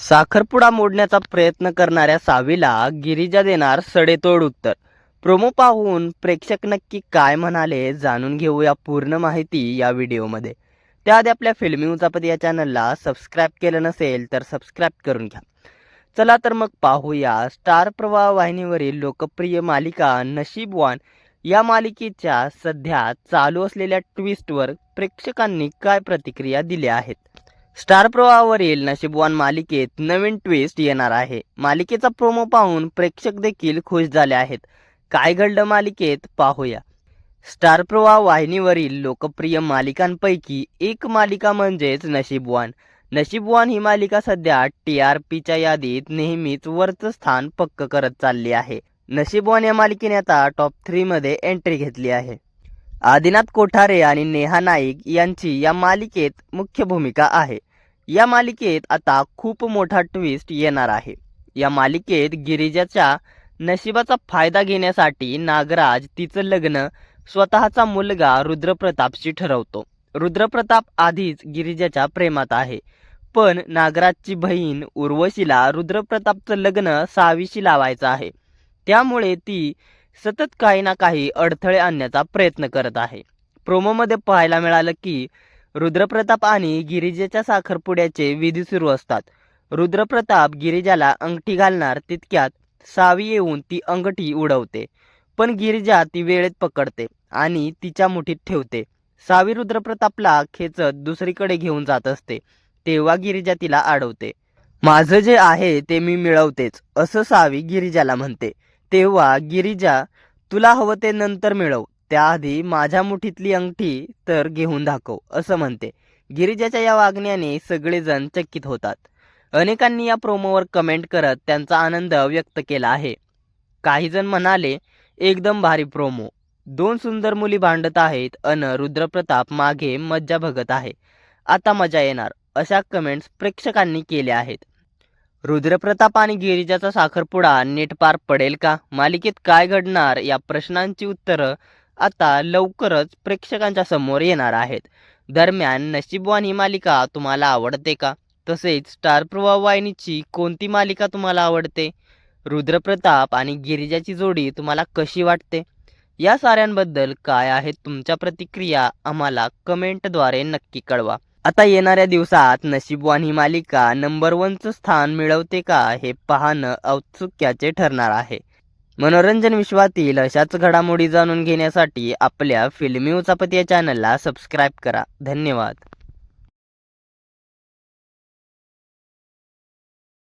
साखरपुडा मोडण्याचा प्रयत्न करणाऱ्या सावीला गिरिजा देणार सडेतोड उत्तर. प्रोमो पाहून प्रेक्षक नक्की काय म्हणाले जाणून घेऊया पूर्ण माहिती या व्हिडिओमध्ये. त्याआधी आपल्या फिल्मी उचापती या चॅनलला सबस्क्राईब केलं नसेल तर सबस्क्राईब करून घ्या. चला तर मग पाहूया स्टार प्रवाह वाहिनीवरील लोकप्रिय मालिका नशीबवान या मालिकेच्या सध्या चालू असलेल्या ट्विस्टवर प्रेक्षकांनी काय प्रतिक्रिया दिल्या आहेत? स्टार प्रवाहावरील नशीबवान मालिकेत नवीन ट्विस्ट येणार आहे. मालिकेचा प्रोमो पाहून प्रेक्षक देखील खुश झाले आहेत. काय घडलं मालिकेत पाहूया. स्टार प्रवाह वाहिनीवरील लोकप्रिय मालिकांपैकी एक मालिका म्हणजेच नशीबवान. नशीबवान ही मालिका सध्या टी आर पीच्या यादीत नेहमीच वरचं स्थान पक्क करत चालली आहे. नशीबवान या मालिकेने आता टॉप थ्रीमध्ये एंट्री घेतली आहे. आदिनाथ कोठारे आणि नेहा नाईक यांची या मालिकेत मुख्य भूमिका आहे. या मालिकेत आता खूप मोठा ट्विस्ट येणार आहे. या मालिकेत गिरिजाच्या नशिबाचा फायदा घेण्यासाठी नागराज तिचं लग्न स्वतःचा मुलगा रुद्रप्रतापशी ठरवतो. रुद्रप्रताप आधीच गिरिजाच्या प्रेमात आहे. पण नागराजची बहीण उर्वशीला रुद्रप्रतापचं लग्न सावीशी लावायचं आहे. त्यामुळे ती सतत काही ना काही अडथळे आणण्याचा प्रयत्न करत आहे. प्रोमोमध्ये पाहायला मिळालं की रुद्रप्रताप आणि गिरिजेच्या साखरपुड्याचे विधी सुरू असतात. रुद्रप्रताप गिरिजाला अंगठी घालणार तितक्यात सावी येऊन ती अंगठी उडवते. पण गिरिजा ती वेळेत पकडते आणि तिच्या मुठीत ठेवते. सावी रुद्रप्रतापला खेचत दुसरीकडे घेऊन जात असते. तेव्हा गिरिजा तिला अडवते माझं जे आहे ते मी मिळवतेच असं सावी गिरिजाला म्हणते. तेव्हा गिरिजा तुला हवं ते नंतर मिळव. त्याआधी माझ्या मुठीतली अंगठी तर घेऊन दाखव असं म्हणते. गिरिजाच्या या वागण्याने सगळेजण चकित होतात. अनेकांनी या प्रोमोवर कमेंट करत त्यांचा आनंद व्यक्त केला आहे. काही जण म्हणाले एकदम भारी प्रोमो. दोन सुंदर मुली भांडत आहेत अन रुद्रप्रताप मागे मज्जा भगत आहे. आता मजा येणार अशा कमेंट्स प्रेक्षकांनी केल्या आहेत. रुद्रप्रताप आणि गिरिजाचा साखरपुडा नीट पार पडेल का? मालिकेत काय घडणार या प्रश्नांची उत्तरं आता लवकरच प्रेक्षकांच्या समोर येणार आहेत. दरम्यान नशीबवान ही मालिका तुम्हाला आवडते का? तसेच स्टार प्रवाह वाहिनीची कोणती मालिका तुम्हाला आवडते? रुद्रप्रताप आणि गिरिजाची जोडी तुम्हाला कशी वाटते? या साऱ्यांबद्दल काय आहेत तुमच्या प्रतिक्रिया आम्हाला कमेंटद्वारे नक्की कळवा. आता येणाऱ्या दिवसात नशीबवान ही मालिका नंबर वनचं स्थान मिळवते का हे पाहणं औत्सुक्याचे ठरणार आहे. मनोरंजन विश्वातील अशाच घडामोडी जाणून घेण्यासाठी आपल्या फिल्मी उचापती या चॅनलला सबस्क्राईब करा. धन्यवाद.